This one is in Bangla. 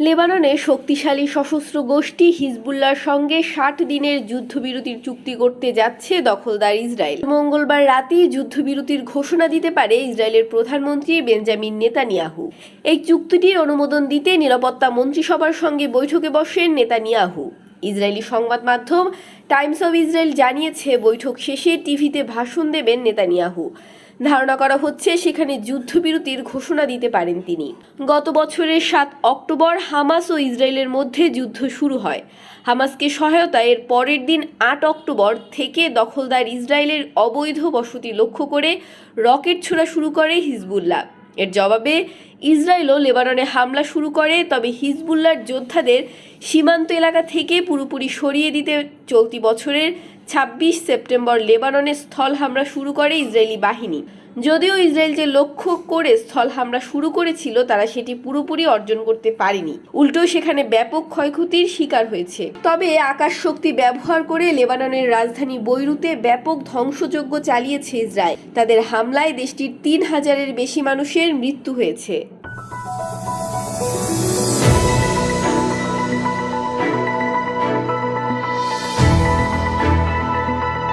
লেবাননে শক্তিশালী সশস্ত্র গোষ্ঠী হিজবুল্লাহর সঙ্গে ষাট দিনের যুদ্ধবিরতির চুক্তি করতে যাচ্ছে দখলদার ইসরায়েল। মঙ্গলবার রাতেই যুদ্ধবিরতির ঘোষণা দিতে পারে ইসরায়েলের প্রধানমন্ত্রী বেঞ্জামিন নেতানিয়াহু। এই চুক্তিটির অনুমোদন দিতে নিরাপত্তা মন্ত্রিসভার সঙ্গে বৈঠকে বসেন নেতানিয়াহু। ইসরায়েলি সংবাদ মাধ্যম টাইমস অব ইসরায়েল জানিয়েছে, বৈঠক শেষে টিভিতে ভাষণ দেবেন নেতানিয়াহু। ধারণা করা হচ্ছে সেখানে যুদ্ধবিরতির ঘোষণা দিতে পারেন তিনি। গত বছরের সাত অক্টোবর হামাস ও ইসরায়েলের মধ্যে যুদ্ধ শুরু হয়। হামাসকে সহায়তা এর পরের দিন আট অক্টোবর থেকে দখলদার ইসরায়েলের অবৈধ বসতি লক্ষ্য করে রকেট ছোড়া শুরু করে হিজবুল্লাহ। এর জবাবে ইসরায়েলও লেবাননে হামলা শুরু করে, তবে হিজবুল্লাহর যোদ্ধাদের সীমান্ত এলাকা থেকে পুরোপুরি সরিয়ে দিতে চলতি বছরের ছাব্বিশ সেপ্টেম্বর লেবাননে স্থল হামলা শুরু করে ইসরায়েলি বাহিনী। যদিও ইসরায়েল যে লক্ষ্য করে স্থল হামলা শুরু করেছিল, তারা সেটি পুরোপুরি অর্জন করতে পারেনি। উল্টো সেখানে ব্যাপক ক্ষয়ক্ষতির শিকার হয়েছে। তবে আকাশ শক্তি ব্যবহার করে লেবাননের রাজধানী বৈরুতে ব্যাপক ধ্বংসযজ্ঞ চালিয়েছে ইসরায়েল। তাদের হামলায় দেশটির তিন হাজারের বেশি মানুষের মৃত্যু হয়েছে।